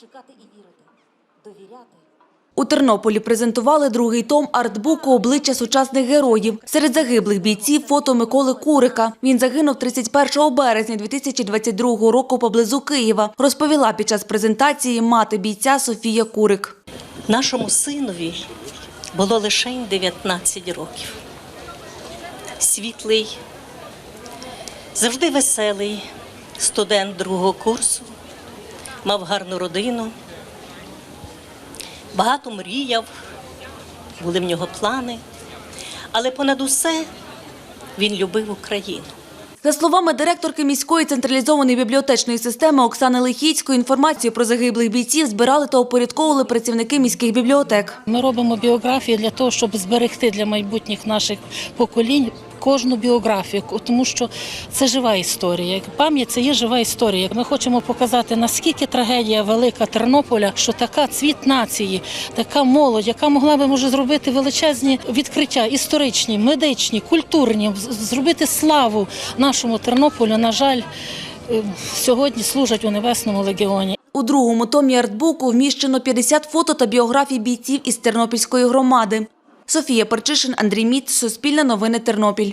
чекати і вірити, довіряти. У Тернополі презентували другий том артбуку «Обличчя сучасних героїв». Серед загиблих бійців фото Миколи Курика. Він загинув 31 березня 2022 року поблизу Києва, розповіла під час презентації мати бійця Софія Курик. Нашому синові було лише 19 років. Світлий, завжди веселий студент другого курсу, мав гарну родину, багато мріяв, були в нього плани, але понад усе він любив Україну. За словами директорки міської централізованої бібліотечної системи Оксани Лихіцької, інформацію про загиблих бійців збирали та опорядковували працівники міських бібліотек. Ми робимо біографії для того, щоб зберегти для майбутніх наших поколінь кожну біографію, тому що це жива історія. Пам'ять це є жива історія. Ми хочемо показати, наскільки трагедія велика Тернополя, що така цвіт нації, така молодь, яка могла би може зробити величезні відкриття історичні, медичні, культурні, зробити славу нашому Тернополю. На жаль, е, сьогодні служать у Небесному легіоні. У другому томі артбуку вміщено 50 фото та біографій бійців із Тернопільської громади. Софія Перчишин, Андрій Міт, Суспільне новини Тернопіль.